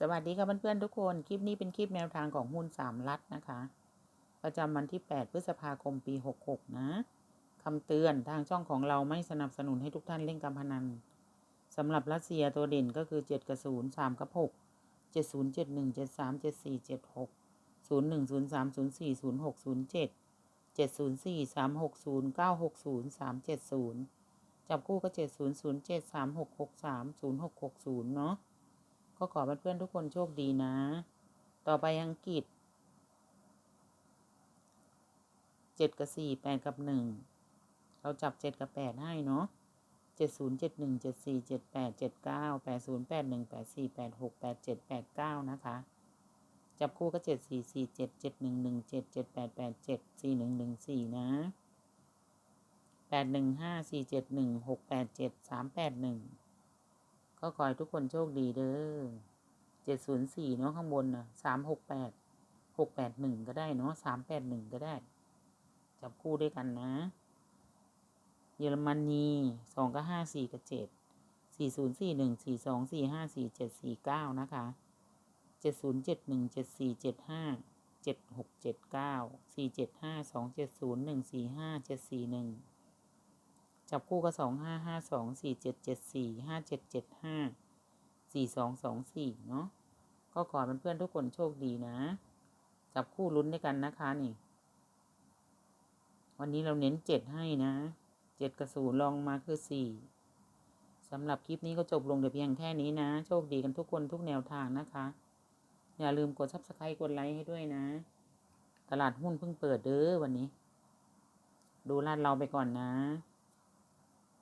สวัสดีค่ะเพื่อนๆทุกคน คลิปนี้เป็นคลิปแนวทางของหุ้นสามรัฐนะคะ ประจำวันที่ 8 พฤษภาคมปี 66 นะคำเตือนทางช่องของเราไม่สนับสนุนให้ทุกท่านเล่นการพนันสำหรับรัสเซียตัวเด่นก็คือ 7 กับ 0 3 กับ 6 70 71 73 74 76 01 03 04 06 07 704 360 960 370 จับคู่ก็ 7007 3663 0660 เนาะ ก็ขอเพื่อนๆทุกคนโชคดีนะ ต่อไปอังกฤษเจ็ดกับสี่แปดกับหนึ่งเราจับเจ็ดกับแปดให้เนาะเจ็ดศูนย์เจ็ดหนึ่งเจ็ดสี่เจ็ดแปดเจ็ดเก้าแปดศูนย์แปดหนึ่งแปดสี่แปดหกแปดเจ็ดแปดเก้านะคะ จับคู่ก็เจ็ดสี่สี่เจ็ดเจ็ดหนึ่งหนึ่งเจ็ดเจ็ดแปดแปดเจ็ดสี่หนึ่งหนึ่งสี่นะแปดหนึ่งห้าสี่เจ็ดหนึ่งหกแปดเจ็ดสามแปดหนึ่ง ก็ขอให้ทุกคนโชคดีเด้อเจ็ดศูนย์สี่เนาะข้างบนนะสามหกแปดหกแปดหนึ่งก็ได้เนาะสามแปดหนึ่งก็ได้ จับคู่ด้วยกันนะ เยอรมนีสองก็ห้าสี่กับเจ็ดสี่ศูนย์สี่หนึ่งสี่สองสี่ห้าสี่เจ็ดสี่เก้านะคะเจ็ดศูนย์เจ็ดหนึ่งเจ็ดสี่เจ็ดห้าเจ็ดหกเจ็ดเก้าสี่เจ็ดห้าสองเจ็ดศูนย์หนึ่งสี่ห้าเจ็ดสี่หนึ่ง จับคู่ก็สองห้าห้าสองสี่เจ็ดเจ็ดสี่ห้าเจ็ดเจ็ดห้าสี่สองสองสี่เนาะก็ขอเพื่อนๆทุกคนโชคดีนะ จับคู่ลุ้นด้วยกันนะคะนี่ วันนี้เราเน้นเจ็ดให้นะเจ็ดกับศูนย์ลองมาคือสี่สำหรับคลิปนี้ก็จบลงแต่เพียงแค่นี้นะ โชคดีกันทุกคนทุกแนวทางนะคะ อย่าลืมกด subscribe กดไลค์ให้ด้วยนะ ตลาดหุ้นเพิ่งเปิดเด้อวันนี้ ดูลาดเราไปก่อนนะ